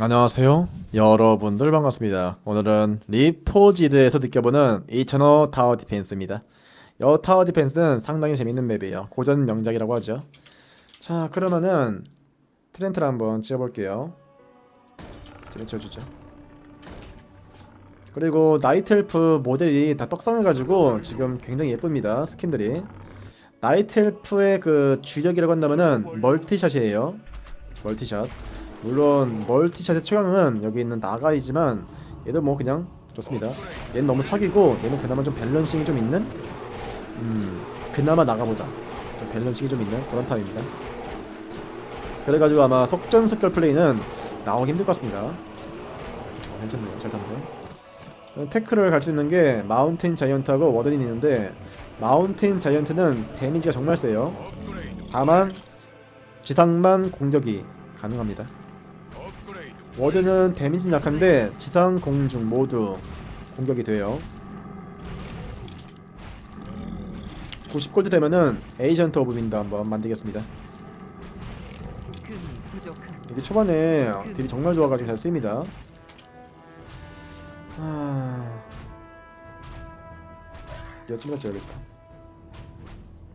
안녕하세요. 여러분들 반갑습니다. 오늘은 리포지드에서 느껴보는 2000호 타워 디펜스입니다. 이 타워 디펜스는 상당히 재밌는 맵이에요. 고전 명작이라고 하죠. 자, 그러면은 트렌트를 한번 지어볼게요. 지금 지어주죠. 그리고 나이트엘프 모델이 다 떡상해가지고 지금 굉장히 예쁩니다. 스킨들이. 나이트엘프의 그 주력이라고 한다면은 멀티샷이에요. 멀티샷. 물론 멀티샷의 최강은 여기 있는 나가이지만 얘도 뭐 그냥 좋습니다. 얘는 너무 사기고 얘는 그나마 좀 밸런싱이 좀 있는 음 그나마 나가보다 좀 밸런싱이 좀 있는 그런 타입입니다. 그래가지고 아마 속전속결 플레이는 나오기 힘들 것 같습니다. 어, 괜찮네요. 잘 잡네요. 태클을 갈수 있는 게 마운틴 자이언트하고 워든이 있는데 마운틴 자이언트는 데미지가 정말 세요. 다만 지상만 공격이 가능합니다. 워드는 데미지는 약한데 지상 공중 모두 공격이 돼요. 90골드 되면은 에이전트 오브 윈드 한번 만들겠습니다. 이게 초반에 딜이 정말 좋아가지고 잘 쓰입니다. 아... 여친가 지어야겠다.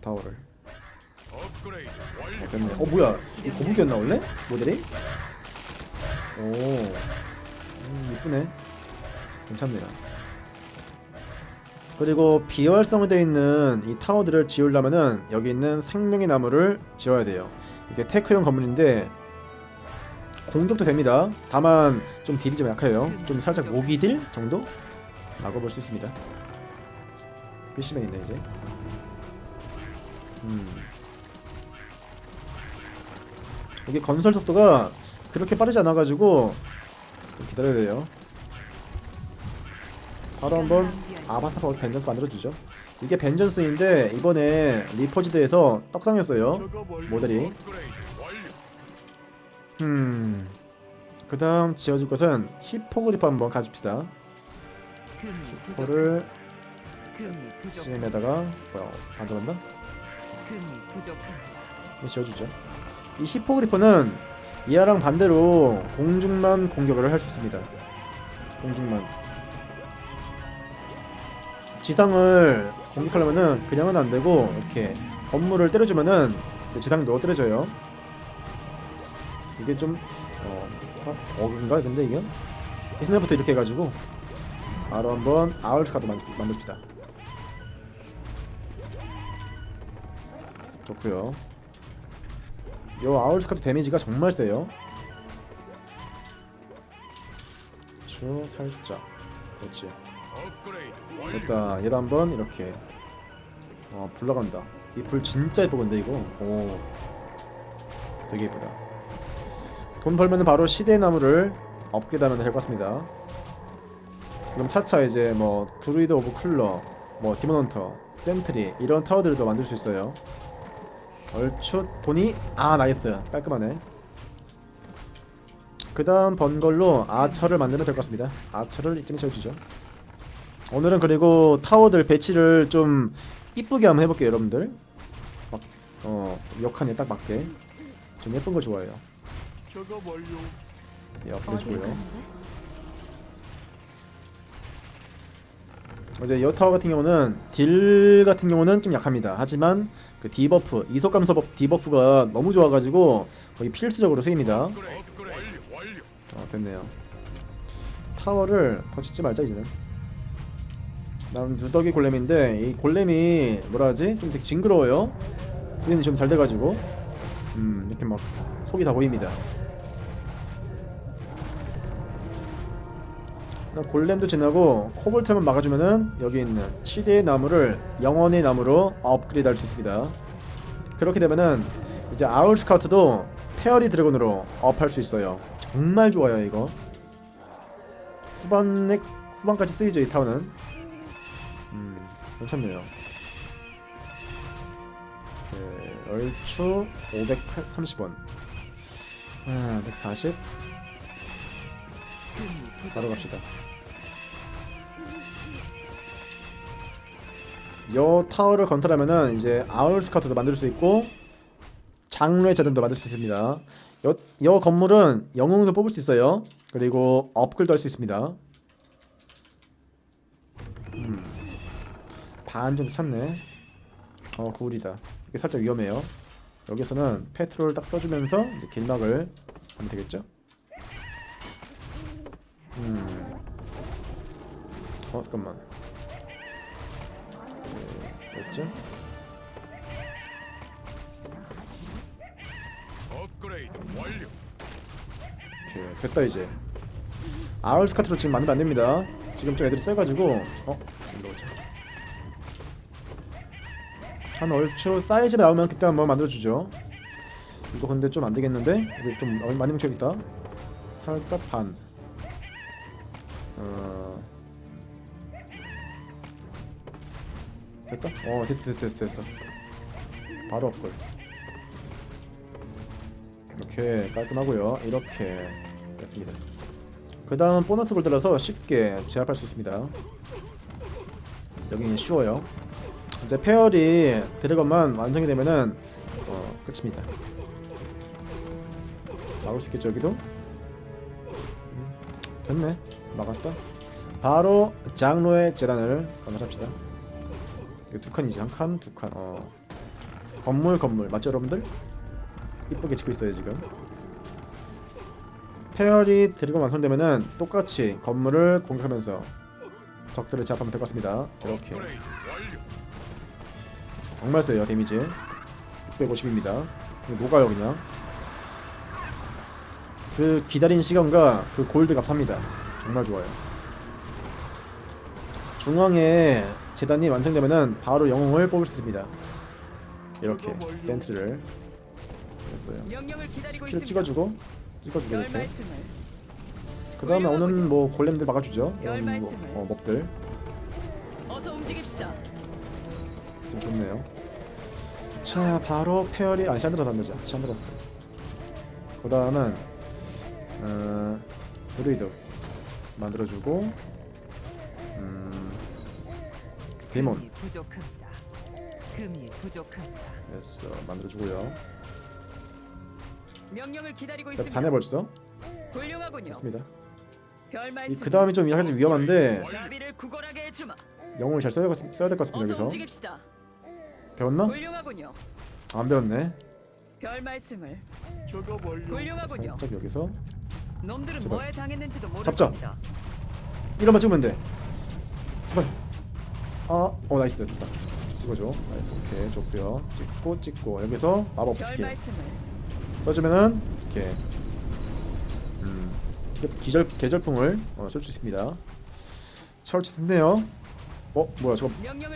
타워를. 어. 어 뭐야? 이 거북이였나 원래? 모델이? 오, 음, 이쁘네. 괜찮네요. 그리고 비활성화되어 있는 이 타워들을 지으려면은 여기 있는 생명의 나무를 지어야 돼요. 이게 테크형 건물인데 공격도 됩니다. 다만 좀 딜이 좀 약해요. 좀 살짝 모기 딜 정도? 라고 볼 수 있습니다. PC맨 있네 이제. 음. 이게 건설 속도가 그렇게 빠르지 않아가지고 좀 기다려야 돼요. 바로 한번 아바타 파워 벤전스 만들어주죠. 이게 벤전스인데 이번에 리퍼지드에서 떡상했어요. 모델이. 음. 그 다음 지어줄 것은 히포그리프 한번 금이 부족한 CM에다가 뭐야 반전한다? 지어주죠. 이 히포그리퍼는 이하랑 반대로 공중만 공격을 할 수 있습니다. 공중만. 지상을 공격하려면은 그냥은 안 되고 이렇게 건물을 때려주면은 지상도 때려져요. 이게 좀 어, 아, 버그인가 근데 이게 옛날부터 이렇게 해가지고 바로 한번 아울스 카드 만듭시다. 좋고요. 요 아울스 카드 데미지가 정말 세요. 주 살짝 그렇지. 됐다. 얘도 한번 이렇게 어 불러간다. 이 불 진짜 예뻐 근데 이거. 오, 되게 예쁘다. 돈 벌면은 바로 시대 나무를 업그레이드하면 될 것 같습니다. 그럼 차차 이제 뭐 드루이드 오브 클러, 뭐 디몬 헌터, 센트리 이런 타워들도 만들 수 있어요. 얼추 돈이 아 나이스 깔끔하네. 그 다음 번 걸로 아처를 만들면 될 것 같습니다. 아처를 이쯤에 채워주죠. 오늘은 그리고 타워들 배치를 좀 이쁘게 한번 해볼게요 여러분들. 막 어 역한에 딱 맞게 좀 예쁜 거 좋아해요. 작업 완료. 예, 어디로 업해주고요. 이제 여 타워 같은 경우는 딜 같은 경우는 좀 약합니다. 하지만 그 디버프 이속 감소법 디버프가 너무 좋아가지고 거의 필수적으로 쓰입니다. 어 됐네요. 타워를 더 짓지 말자 이제는. 난 누더기 골렘인데 이 골렘이 뭐라 하지? 좀 되게 징그러워요. 구현이 좀 잘 돼가지고 음 이렇게 막 속이 다 보입니다. 골렘도 지나고 코볼트만 막아주면은 여기 있는 시대의 나무를 영원의 나무로 업그레이드 할 수 있습니다. 그렇게 되면은 이제 아울 스카우트도 페어리 드래곤으로 업할 수 있어요. 정말 좋아요 이거. 후반에 후반까지 쓰이죠 이 타워는. 음 괜찮네요. 네, 얼추 530원. 아, 140. 바로 갑시다. 요 타워를 건설하면은 이제 아울 스카우트도 만들 수 있고 장로의 자전도 만들 수 있습니다. 여, 여 건물은 영웅도 뽑을 수 있어요. 그리고 업글도 할 수 있습니다. 음. 반 정도 찼네. 어 구울이다. 이게 살짝 위험해요. 여기서는 페트롤 딱 써주면서 이제 길막을 하면 되겠죠? 음. 어 잠깐만. 네, 됐죠? 업그레이드 완료. 오케이 됐다 이제 아울스 카트로 지금 만들면 안 됩니다. 지금 좀 애들이 세가지고 어 일로 오자. 한 얼추 사이즈 나오면 그때 한번 만들어주죠. 이거 근데 좀 안 되겠는데? 애들 좀 많이 뭉쳐있다. 살짝 반. 됐다. 어 됐어 됐어 됐어 됐어. 바로 업글. 이렇게 깔끔하고요. 이렇게 됐습니다. 그 다음 보너스 골드라서 쉽게 제압할 수 있습니다. 여기는 쉬워요. 이제 페어리 드래곤만 완성이 되면은 어, 끝입니다. 막을 수 있겠죠 여기도? 음, 됐네. 막았다. 바로 장로의 재단을 건설합시다. 두 칸이지? 한 칸, 두 칸. 어. 건물 건물. 맞죠 여러분들? 이쁘게 짓고 있어요 지금. 페어리 드래곤 완성되면은 똑같이 건물을 공격하면서 적들을 제압하면 될 것 같습니다. 이렇게. 정말 세요 데미지. 650입니다. 녹아요 그냥. 그 기다린 시간과 그 골드 값합니다. 정말 좋아요. 중앙에 재단이 완성되면은 바로 영웅을 뽑을 수 있습니다. 이렇게 센트를 했어요. 스킬. 찍어주고 찍어주고 별 이렇게. 그 다음에 오는 뭐 골렘들 막아주죠. 열 이런 뭐. 어, 몹들. 좀 좋네요. 자 바로 페어리 아니 샨드라 담배자. 샨드라스 그 다음은 어, 드루이드 만들어주고 데몬 금이 부족합니다. 금이 부족합니다. 됐어 만들어주고요 명령을 기다리고 일단 있습니다. 다네 벌써 훌륭하군요. 좋습니다 별 말씀. 그 다음이 좀 위험한데 자비를 구걸하게 해주마. 영웅을 잘 써야 될 것, 써야 될 것 같습니다 어서 여기서 움직입시다. 배웠나? 훌륭하군요. 안 배웠네 별 말씀을. 저거. 훌륭하군요. 살짝 여기서 놈들은 제발. 뭐에 당했는지도. 겁니다. 이런만 찍으면 돼. 제발. 아, 어 나이스 됐다. 찍어줘. 나이스 오케이 좋고요. 찍고 찍고 여기서 마법 별 스킬. 써주면은 이렇게 음 기절 계절풍을 어, 쏠수 있습니다. 차올치 됐네요. 어 뭐야 저거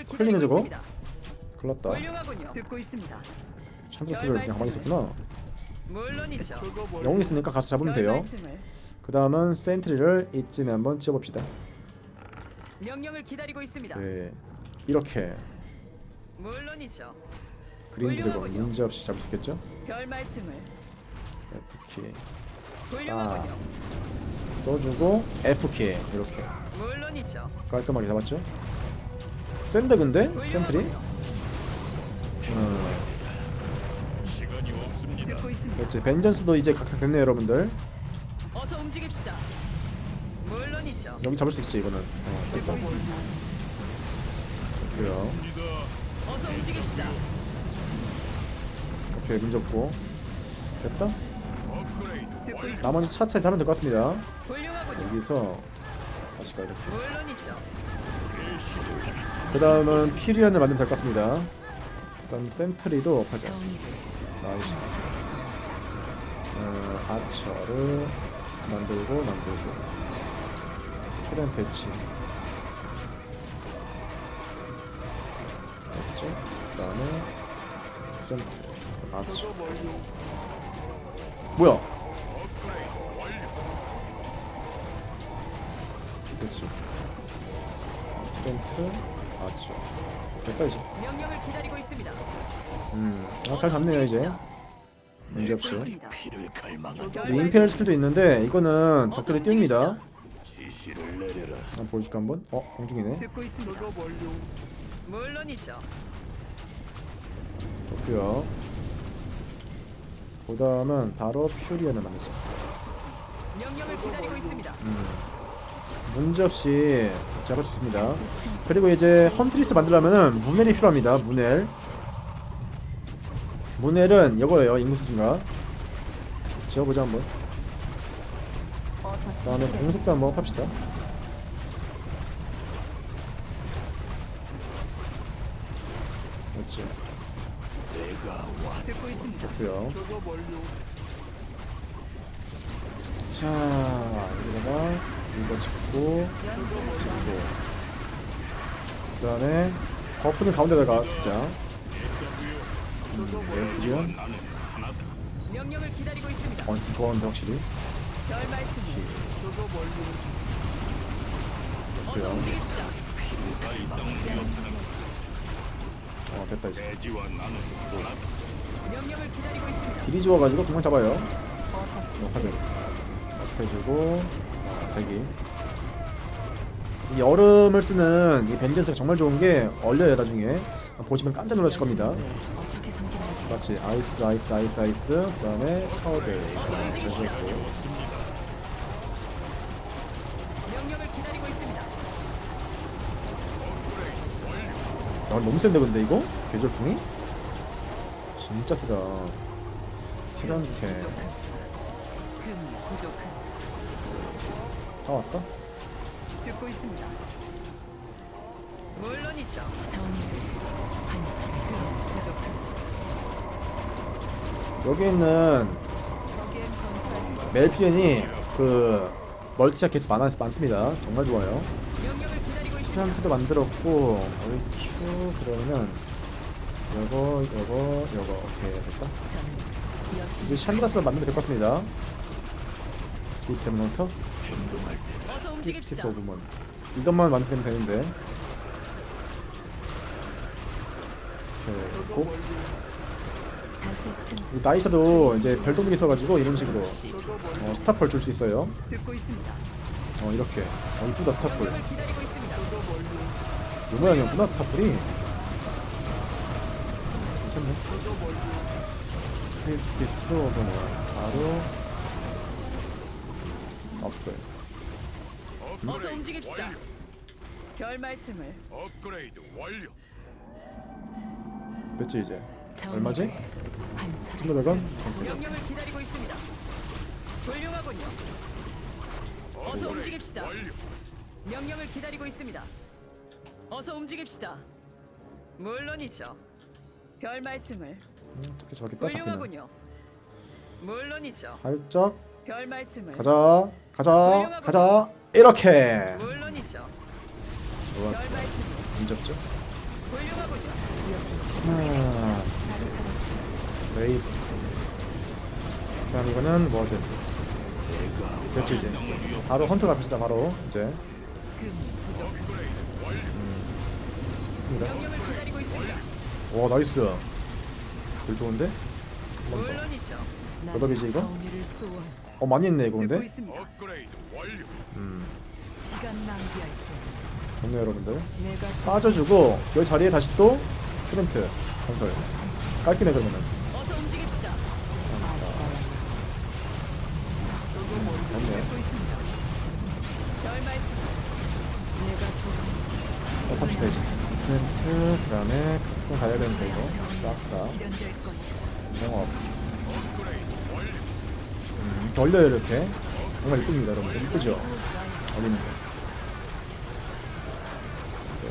기다리고 저거? 있습니다. 찬스를 그냥 가만히 있었구나. 영웅 있으니까 가서 잡으면 별 돼요. 그 다음은 센트리를 이쯤에 한번 지어봅시다. 명령을 기다리고 있습니다. 네 이렇게 물론이죠. 그린 드래곤 훌륭하군요. 문제 없이 잡을 수 있겠죠? 별 말씀을. F키 훌륭하군요. 써주고 F키 이렇게 물론이죠. 깔끔하게 잡았죠? 센데 근데? 센트리? 훌륭하군요. 음, 시간이 없습니다. 듣고 있습니다. 그렇지 벤전스도 이제 각색됐네요 여러분들 어서 움직입시다. 물론이죠. 여기 잡을 수 있지 이거는 어, 됐다 입니다. 어서 움직입시다. 오케이 문제 없고 됐다? 듣고. 나머지 차차히 하면 될 것 같습니다 훌륭하군요. 여기서 다시 가 이렇게 물론이죠. 그 다음은 피리언을 만들면 될 것 같습니다 그 다음 센트리도 팔자 나이스 어, 아처를 만들고 만들고 초련 대치 됐죠? 그 다음에 저거 완료. 뭐야. 그렇지 트렌트 아처 됐다 이제 명령을 기다리고 있습니다. 음잘 잡네요 이제 문제없이 네, 임페리얼 스킬도 있는데 이거는 적들이 띄웁니다. 한번 보여줄까 한번? 어 공중이네 듣고 있습니다. 저거 완료. 물론이죠. 좋고요 그 다음은 바로 퓨리언을 만들자 명령을 기다리고 있습니다. 음. 문제없이 잡을 수 있습니다 그리고 이제 헌트리스 만들려면은 문엘이 필요합니다 문엘 문엘은 이거예요 인구수 증가 지어보자 한번 어서 그 다음에 공속도 한번 팝시다 그렇지 내가 왔. 완료. 자 여기다가 이거 짓고 짓고 그 다음에 버프는 가운데다가 진짜 네, 그죠? 명령을 기다리고 있습니다. 어, 좋아하는데 확실히 별 말씀. 어서 좋고요 움직입시다. 어 됐다 이제 나는 딜이 좋아가지고 금방 잡아요. 어, 화살 업 해주고 어, 대기. 이 얼음을 쓰는 이 벤젠스가 정말 좋은 게 얼려요 나중에. 보시면 깜짝 놀라실 겁니다? 맞지. 아이스 아이스 아이스 아이스. 그 다음에 파우더. 아 너무 센데 근데 이거? 계절풍이? 진짜 세다. 금이 부족한. 다 왔다? 듣고 있습니다. 물론이죠. 정의를 금이 부족한. 여기 있는 거기엔 멜피엔이 그 멀티가 계속 많, 많습니다 정말 좋아요 명령을 기다리고 있습니다. 티란테도 만들었고 얼추 그러면 요거 요거 요거. 오케이 됐다. 이제 샨드라스도 만들면 될 것 같습니다. 딥데모노터 어서 피스티스 움직입시다. 오브먼. 이것만 완성되면 되는데. 오케이 됐고. 달빛은 이 나이샤도 이제 별동력이 있어가지고 이런 식으로 어, 스타폴 줄수 있어요. 듣고 있습니다. 어 이렇게. 어 이쁘다 기다리고 있습니다. 이 모양이었구나 스타폴이 괜찮네 피스티스 오브먼 바로 업글 어서 움직입시다. 별 말씀을 업그레이드 완료. 몇지 이제 얼마지? 관찰을 1,500원? 명령을 기다리고 있습니다. 훌륭하군요. 어서 업그레이드 움직입시다. 완료. 명령을 기다리고 있습니다. 어서 움직입시다. 물론이죠. 별 말씀을. 음, 어떻게 저렇게 잡히네. 훌륭하군요. 물론이죠. 살짝. 별 말씀을. 가자 가자 가자. 이렇게. 물론이죠. 별 좋았어 말씀을 안 접죠? 훌륭하군요. 여신 하나. 자리 잡았습니다. 웨이브 그 다음 이거는 워든. 됐지 이제. 바로 헌터 갑시다 바로. 이제. 금이 명령을 기다리고 있습니다. 와 나이스 들 좋은데? 물론이죠. 나는 몇업이지, 이거? 정의를 어 많이 했네 이거 듣고 근데 있습니다. 업그레이드 완료. 음 시간 낭비할 수 없는 좋네요 여러분들 내가 빠져주고 여기 자리에 다시 또 트렌트 건설 깔끔해 그러면은 어서 움직입시다. 감사합니다 좋네 듣고 있습니다. 별 말씀을 내가 조선 어, 갑시다 이제 트렌트 그 다음에 각성 가야 되는데 이거 싹다. 영업. 음, 얼려요 이렇게 정말 이쁩니다 여러분들 이쁘죠? 얼리는 거 네.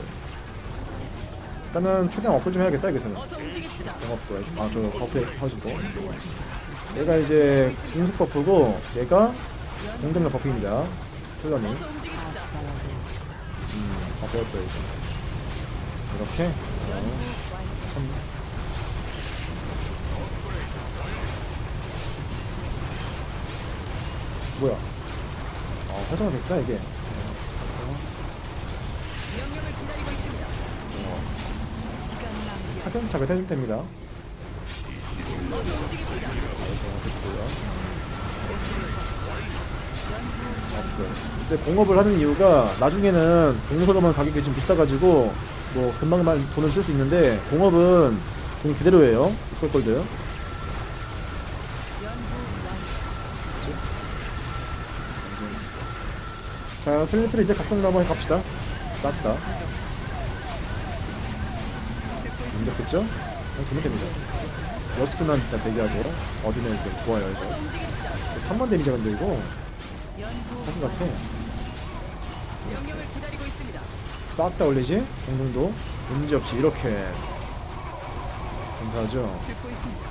일단은 최대한 업글 좀 해야겠다 여기서는. 영업도 해주고 아그 버프 해주고 얘가 이제 공속 버프고 얘가 공격력 버프입니다. 아스팔라를 음, 아 배웠다 이거 이렇게 어, 참 뭐야 아 활성화 됐구나 이게 명령을 기다리고 있습니다. 어, 시간 차근차근 해줄 됩니다 어서 움직입시다. 해주고요 업글 이제 공업을 하는 이유가 나중에는 공소로만 가격이 좀 비싸가지고 뭐 금방금방 돈을 쓸 수 있는데 공업은 돈 그대로예요. 꿀꿀들. 자, 슬슬 이제 각성나무 해갑시다. 쌌다 문제겠죠? 그냥 주면 됩니다. 여섯 분만 일단 대기하고 어디는 일단 좋아요 이거. 3번 데미지 건데 이거 사진 같아. 명령을 기다리고 있습니다. 싹 다 올리지? 공중도 문제 없이 이렇게 감사하죠. 듣고 있습니다.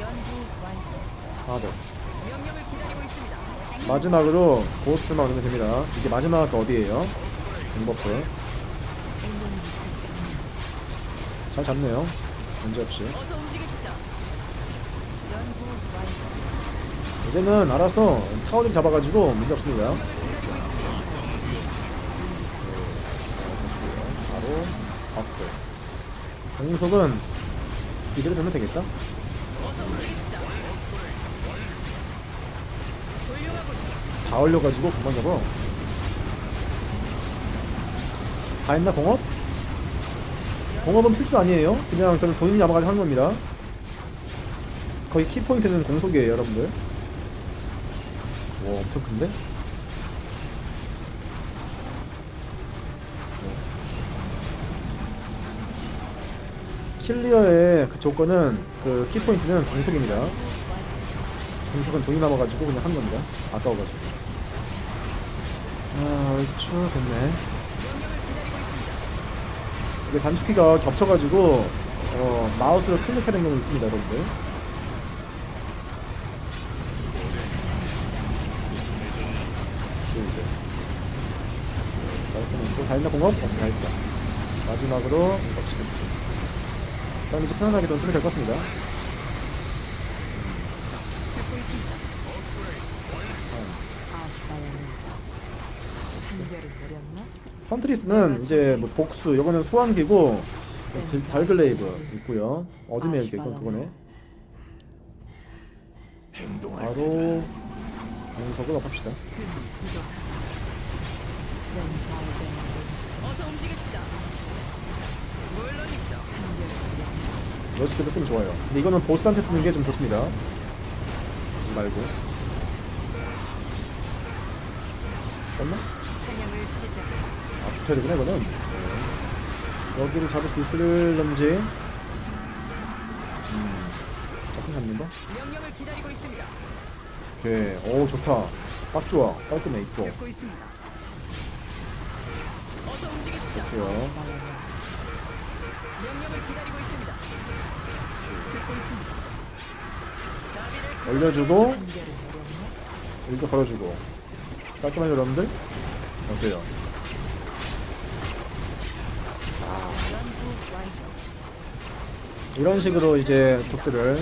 연구 완료. 하나 명령을 기다리고 있습니다. 더. 마지막으로 고스트만 얻으면 됩니다. 이게 마지막 그 어디에요? 공버프. 같은 잘 잡네요. 문제 없이. 어서 움직입시다. 연구 완료. 이제는 알아서 타워들이 잡아가지고 문제 없습니다. 있습니다. 바로 업글. 공속은 이대로 두면 되겠다. 다 올려가지고 그만 잡아. 다 했나 공업? 공업은 필수 아니에요. 그냥 일단 돈이 남아가지고 하는 겁니다. 거의 키포인트는 공속이에요, 여러분들. 와, 엄청 큰데? 킬리어의 그 조건은 그 키포인트는 공속입니다. 공속은 돈이 남아가지고 그냥 한 겁니다. 아까워가지고. 아, 얼추 됐네. 이게 단축키가 겹쳐가지고 어, 마우스로 클릭해야 되는 경우 있습니다, 여러분들. 이제 이제 했나 공업? 어, 다 했다. 마지막으로 이거 시켜주고. 그다음 이제 편안하게 돈 쓰면 될 것 같습니다. 노렸나? 헌트리스는 이제 뭐 복수, 요거는 소환기고 달글레이브 있고요. 어둠의 일개 그건 그거네. 바로 공석을 업합시다. 움직입시다. 물론이죠. 러스크도 쓰면 좋아요. 근데 이거는 보스한테 쓰는 게 좀 좋습니다. 말고. 사냥을 시작하자. 아, 붙어야 되구나, 이거는. 네. 여기를 잡을 수 있을런지. 음, 잡는다. 명령을 기다리고 있습니다. 오케이. 오, 좋다. 딱 좋아. 깔끔해, 이뻐. 듣고 있습니다. 자비를 올려주고? 일도 걸어주고. 깔끔하죠, 여러분들? 어때요? 이런 식으로 이제 족들을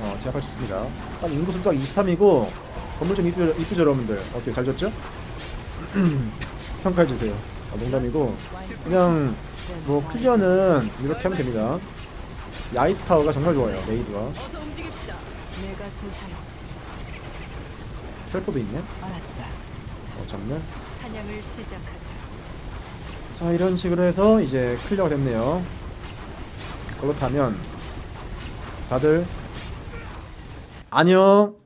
어, 제압할 수 있습니다. 딱 인구수 딱 23이고 건물 좀 이쁘, 이쁘죠 여러분들? 어때요? 잘 졌죠? 평가해주세요. 아, 농담이고 그냥 뭐 클리어는 이렇게 하면 됩니다. 이 아이스 타워가 정말 좋아요. 조사했지. 텔포도 있네. 어, 시작하자. 자 이런 식으로 해서 이제 클리어가 됐네요. 그렇다면 다들 안녕.